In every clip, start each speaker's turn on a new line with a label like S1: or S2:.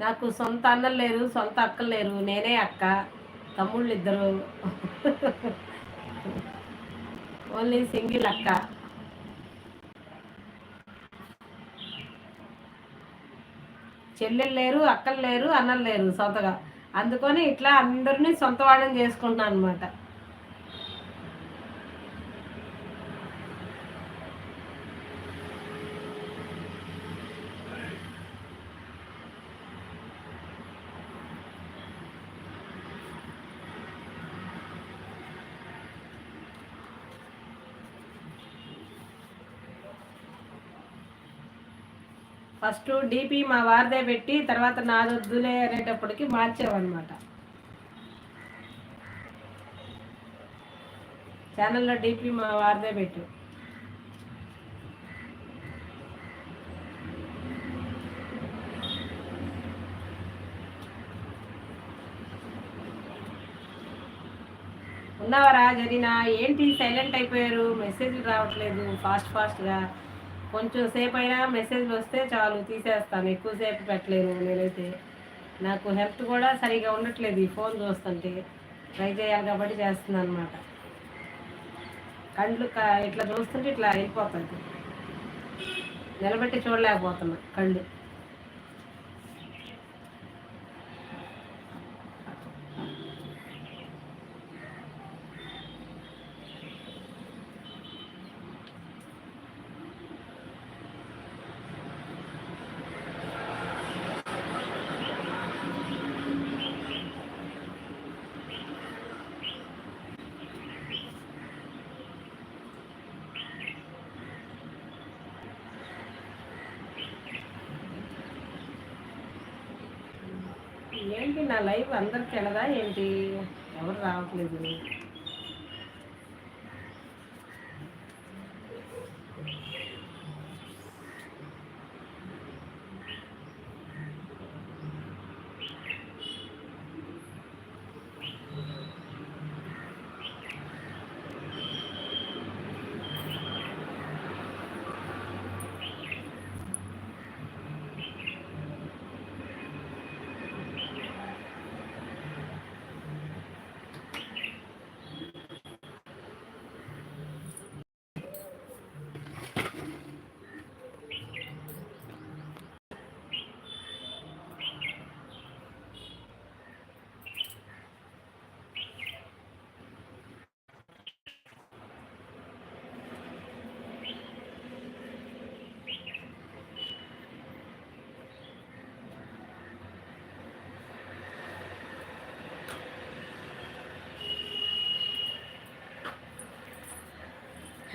S1: నాకు సొంత అన్నలు లేరు సొంత అక్కలు లేరు నేనే అక్క తమ్ముళ్ళు ఇద్దరు. ఓన్లీ సింగిల్ అక్క. చెల్లెలు లేరు అక్కలు లేరు అన్నలు లేరు సొంతగా. అందుకొని ఇట్లా అందరినీ సొంత వాళ్ళని చేసుకుంటున్నాను అనమాట ఫస్ట్ డీపీ మా వారిదే పెట్టి తర్వాత నాదొద్దులే అనేటప్పటికి మార్చామన్నమాట. ఛానల్లో డీపీ మా వారిదే పెట్టు. ఉన్నావరా జరినా ఏంటి సైలెంట్ అయిపోయారు? మెసేజ్లు రావట్లేదు. ఫాస్ట్ ఫాస్ట్గా కొంచెం సేపు అయినా మెసేజ్లు వస్తే చాలు తీసేస్తాను. ఎక్కువసేపు పెట్టలేను నేనైతే. నాకు హెల్త్ కూడా సరిగా ఉండట్లేదు ఈ ఫోన్ చూస్తుంటే. ట్రై చేయాలి కాబట్టి చేస్తున్నాను అనమాట కళ్ళు ఇట్లా చూస్తుంటే ఇట్లా అయిపోతుంది. నిలబెట్టి చూడలేకపోతున్నా కళ్ళు. ఏంటి నా లైవ్ అందరికి వెళ్ళదా ఏంటి? ఎవరు రావట్లేదు?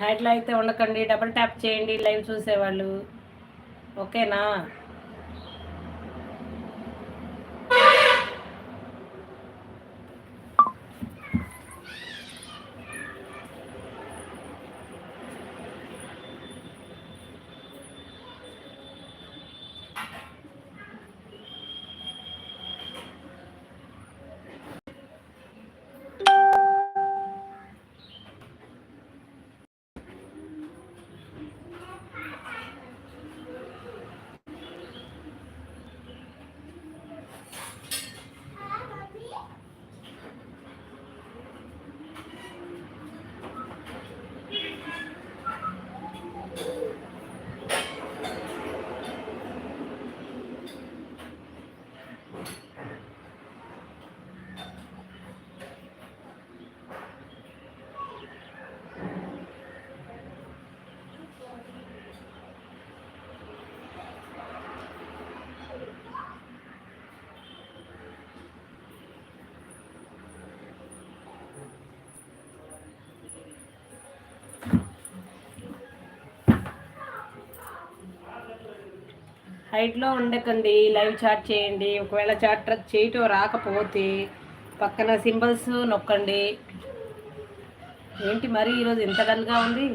S1: హైట్లో అయితే ఉండకండి. డబుల్ ట్యాప్ చేయండి లైవ్ చూసేవాళ్ళు. ఓకేనా హైట్లో ఉండకండి లైవ్ చాట్ చేయండి. ఒకవేళ చాట్ చేయటం రాకపోతే పక్కన సింబల్స్ నొక్కండి. ఏంటి మరి ఈరోజు ఇంత డల్గా ఉంది?